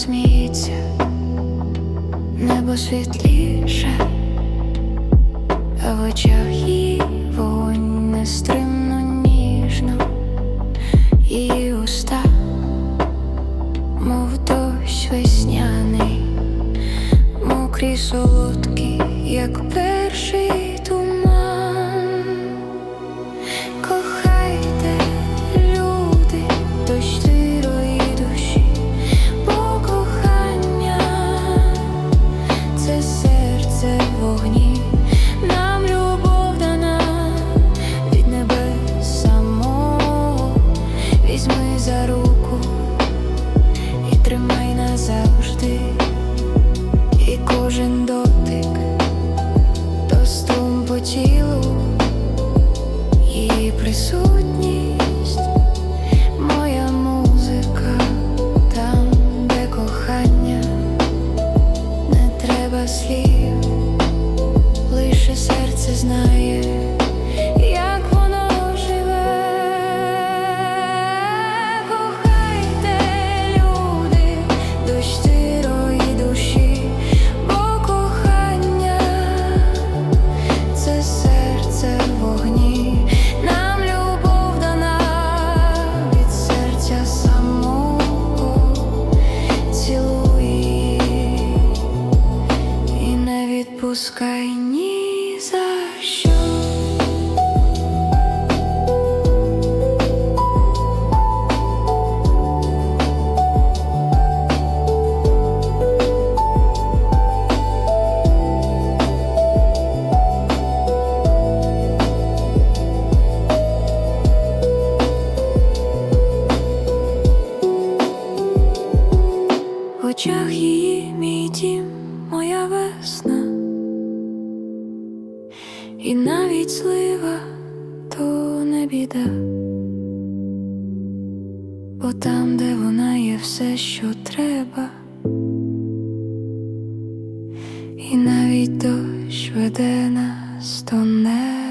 сміється, небо світліше, а в очах її вогонь нестримно ніжно, її уста, мов дощ весняний, мокрі солодкі, як перший слів, лише серце знає, і навіть слива то не біда, бо там, де вона є все, що треба, і навіть дощ веде нас до неба.